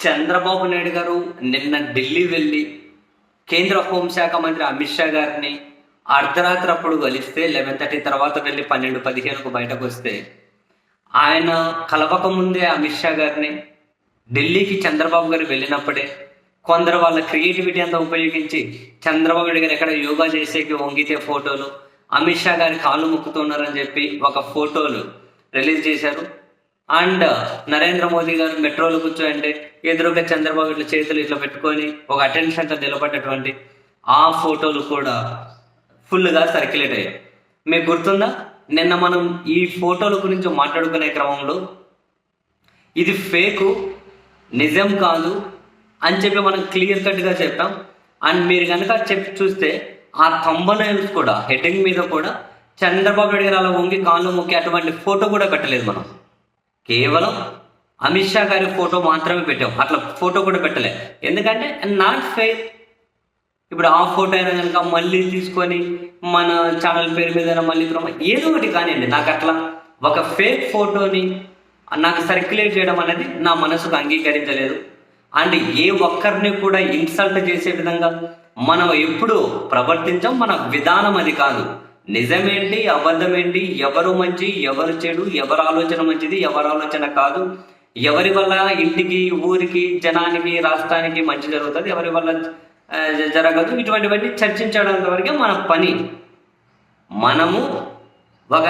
చంద్రబాబు నాయుడు గారు నిన్న ఢిల్లీ వెళ్ళి కేంద్ర హోంశాఖ మంత్రి అమిత్ షా గారిని అర్ధరాత్రి అప్పుడు కలిస్తే లెవెన్ థర్టీ తర్వాత వెళ్ళి పన్నెండు పదిహేనుకు బయటకు వస్తే ఆయన కలవక ముందే అమిత్ షా గారిని ఢిల్లీకి చంద్రబాబు గారు వెళ్ళినప్పుడే కొందరు వాళ్ళ క్రియేటివిటీ అంతా ఉపయోగించి చంద్రబాబు నాయుడు గారు ఎక్కడ యోగా చేసేకి వంగితే ఫోటోలు అమిత్ షా గారి కాళ్ళు ముక్కుతున్నారని చెప్పి ఒక ఫోటోలు రిలీజ్ చేశారు. అండ్ నరేంద్ర మోదీ గారు మెట్రోలో కూర్చోంటే ఎదురుగా చంద్రబాబు ఇట్లా చేతులు ఇట్లా పెట్టుకొని ఒక అటెన్షన్తో నిలబడ్డటువంటి ఆ ఫోటోలు కూడా ఫుల్గా సర్క్యులేట్ అయ్యాయి. మీకు గుర్తుందా? నిన్న మనం ఈ ఫోటోల గురించి మాట్లాడుకునే క్రమంలో ఇది ఫేకు నిజం కాదు అని చెప్పి మనం క్లియర్ కట్గా చెప్తాం అండ్ మీరు కనుక చెప్పి చూస్తే ఆ థంబనైల్స్ కూడా హెడ్డింగ్ మీద కూడా చంద్రబాబు నాయుడు గారు అలా వంగి కాళ్ళు మొక్కి అటువంటి ఫోటో కూడా పెట్టలేదు మనం. కేవలం అమిత్ షా గారి ఫోటో మాత్రమే పెట్టాం అట్లా ఫోటో కూడా పెట్టలే. ఎందుకంటే నాట్ ఫెయిర్ ఇప్పుడు ఆ ఫోటో అయినా కనుక మళ్ళీ తీసుకొని మన ఛానల్ పేరు మీద మళ్ళీ ఏదో ఒకటి కానివ్వండి. నాకు అట్లా ఒక ఫేక్ ఫోటోని నాకు సర్క్యులేట్ చేయడం అనేది నా మనసుకు అంగీకరించలేదు. అండ్ ఏ ఒక్కరిని కూడా ఇన్సల్ట్ చేసే విధంగా మనం ఎప్పుడు ప్రవర్తించాం మన విధానం అది కాదు. నిజమేంటి అబద్ధమేంటి ఎవరు మంచి ఎవరు చెడు ఎవరు ఆలోచన మంచిది ఎవరి ఆలోచన కాదు. ఎవరి వల్ల ఇంటికి ఊరికి జనానికి రాష్ట్రానికి మంచి జరుగుతుంది ఎవరి వల్ల జరగదు? ఇటువంటివన్నీ చర్చించడం వరకే మన పని. మనము ఒక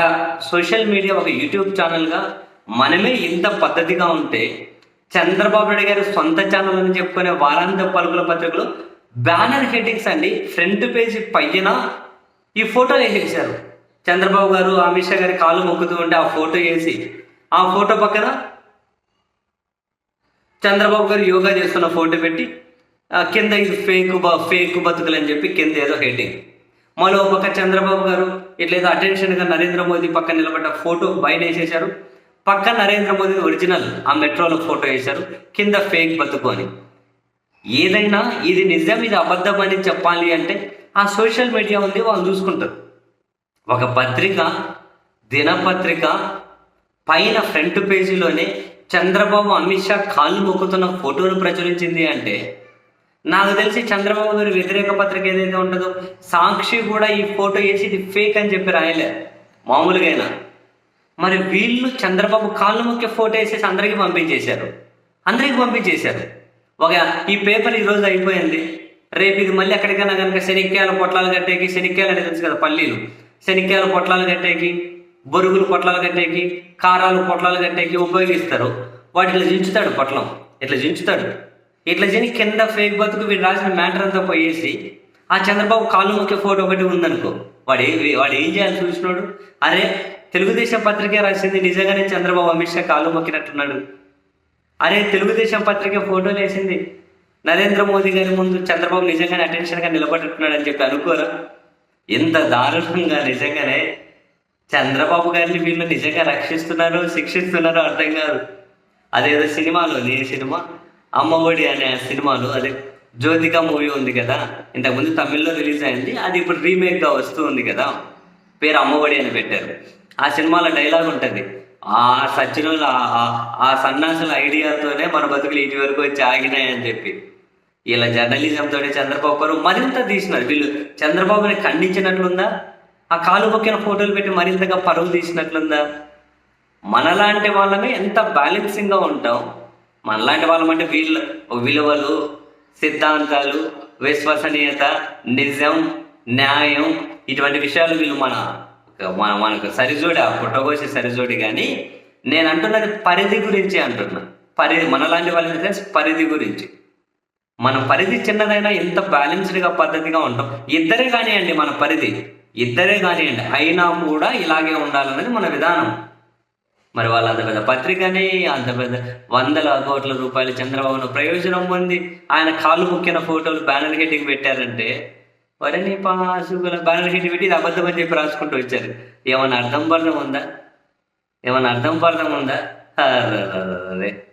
సోషల్ మీడియా ఒక యూట్యూబ్ ఛానల్గా మనమే ఇంత పద్ధతిగా ఉంటే చంద్రబాబు నాయుడు గారి సొంత ఛానల్ అని చెప్పుకునే వారాంత పలుకుల పత్రికలు బ్యానర్ హెడ్డింగ్స్ అండి ఫ్రంట్ పేజీ పైన ఈ ఫోటో వేసేసారు చంద్రబాబు గారు అమిత్ షా గారి కాళ్ళు మొక్కుతూ ఉంటే ఆ ఫోటో వేసి ఆ ఫోటో పక్కన చంద్రబాబు గారు యోగా చేస్తున్న ఫోటో పెట్టి కింద ఇది ఫేక్ బ ఫేక్ బతుకులు అని చెప్పి కింద ఏదో హెడ్డింగ్. మరో పక్క చంద్రబాబు గారు ఇట్లేదో అటెన్షన్గా నరేంద్ర మోదీ పక్కన నిలబడ్డ ఫోటో బయట వేసేశారు. పక్క నరేంద్ర మోదీ ఒరిజినల్ ఆ మెట్రోలో ఫోటో వేశారు కింద ఫేక్ బతుకు అని. ఏదైనా ఇది నిజం ఇది అబద్ధం అని చెప్పాలి అంటే ఆ సోషల్ మీడియా ఉంది వాళ్ళు చూసుకుంటారు. ఒక పత్రిక దినపత్రిక పైన ఫ్రంట్ పేజీలోనే చంద్రబాబు అమిత్ షా కాళ్ళు మొక్కుతున్న ఫోటోను ప్రచురించింది అంటే నాకు తెలిసి చంద్రబాబు గారి వ్యతిరేక పత్రిక ఏదైతే ఉంటుందో సాక్షి కూడా ఈ ఫోటో వేసి ఇది ఫేక్ అని చెప్పి రాయలే. మామూలుగా అయినా. మరి వీళ్ళు చంద్రబాబు కాళ్ళు మొక్కే ఫోటో వేసేసి అందరికీ పంపించేశారు. అందరికీ పంపించేశారు. ఒక ఈ పేపర్ ఈరోజు అయిపోయింది. రేపు ఇది మళ్ళీ ఎక్కడికైనా కనుక శనిక్కాయల పొట్లాలు కట్టేకి శనిక్కాయలు అనేది తెలుసు కదా పల్లీలు. శనిక్కాయల పొట్లాలు కట్టేకి బొరుగులు పొట్లాలు కట్టేకి కారాలు పొట్లాలు కట్టేకి ఉపయోగిస్తారు. వాటి ఇట్లా జించుతాడు పొట్లం. ఇట్లా జించుతాడు? ఇట్లా చేయని కింద ఫేక్ బతుకు వీడు రాసిన మ్యాటర్ అంతా పోయేసి ఆ చంద్రబాబు కాలు ముఖ్య ఫోటో ఒకటి ఉందనుకో వాడు ఏం వాడు ఏం చేయాలి చూసినాడు? అరే తెలుగుదేశం పత్రికే రాసింది నిజంగానే చంద్రబాబు అమిత్ షా కాలు మొక్కినట్టున్నాడు. అరే తెలుగుదేశం పత్రిక ఫోటోలు వేసింది. నరేంద్ర మోదీ గారి ముందు చంద్రబాబు నిజంగానే అటెన్షన్గా నిలబడుతున్నాడు అని చెప్పి అనుకోరా? ఎంత దారుణంగా నిజంగానే చంద్రబాబు గారిని వీళ్ళు నిజంగా రక్షిస్తున్నారు శిక్షిస్తున్నారో అర్థం కాదు. అదేదో సినిమాలో ఏ సినిమా? అమ్మఒడి అనే సినిమాలో అదే జ్యోతిక మూవీ ఉంది కదా? ఇంతకుముందు తమిళ్ళో రిలీజ్ అయింది అది ఇప్పుడు రీమేక్గా వస్తూ ఉంది కదా? పేరు అమ్మఒడి అని పెట్టారు. ఆ సినిమాలో డైలాగ్ ఉంటుంది. ఆ సచ్చినుల ఆ సన్నాసుల ఐడియాతోనే మన బతుకులు ఇటు వరకు వచ్చి ఆగినాయని చెప్పి. ఇలా జర్నలిజంతో చంద్రబాబు గారు మరింత తీసినారు. వీళ్ళు చంద్రబాబుని ఖండించినట్లుందా? ఆ కాలు పక్కన ఫోటోలు పెట్టి మరింతగా పరువు తీసినట్లుందా? మనలాంటి వాళ్ళమే ఎంత బ్యాలెన్సింగ్గా ఉంటాం. మనలాంటి వాళ్ళమంటే వీళ్ళ విలువలు సిద్ధాంతాలు విశ్వసనీయత నిజం న్యాయం ఇటువంటి విషయాలు వీళ్ళు మన మన మనకు సరిజోడి ఆ పుట్టగోసి సరిజోడి కానీ నేను అంటున్నది పరిధి గురించి అంటున్నా. పరిధి మనలాంటి వాళ్ళ పరిధి గురించి. మన పరిధి చిన్నదైనా ఎంత బ్యాలెన్స్డ్గా పద్ధతిగా ఉంటాం. ఇద్దరే కానివ్వండి మన పరిధి. ఇద్దరే కానివ్వండి అయినా కూడా ఇలాగే ఉండాలన్నది మన విధానం. మరి వాళ్ళు అంత పెద్ద పత్రికని అంత పెద్ద వందల కోట్ల రూపాయలు చంద్రబాబును ప్రయోజనం పొంది ఆయన కాళ్ళు ముక్కిన ఫోటోలు బ్యానర్ హెడ్డింగ్ పెట్టారంటే వరని పాసుగుల బ్యానర్ హెడ్డింగ్ పెట్టి ఇది అబద్ధం అని చెప్పి రాసుకుంటూ వచ్చారు. ఏమైనా అర్థం పర్థం ఉందా? ఏమైనా అర్థం పర్థం ఉందా? అరే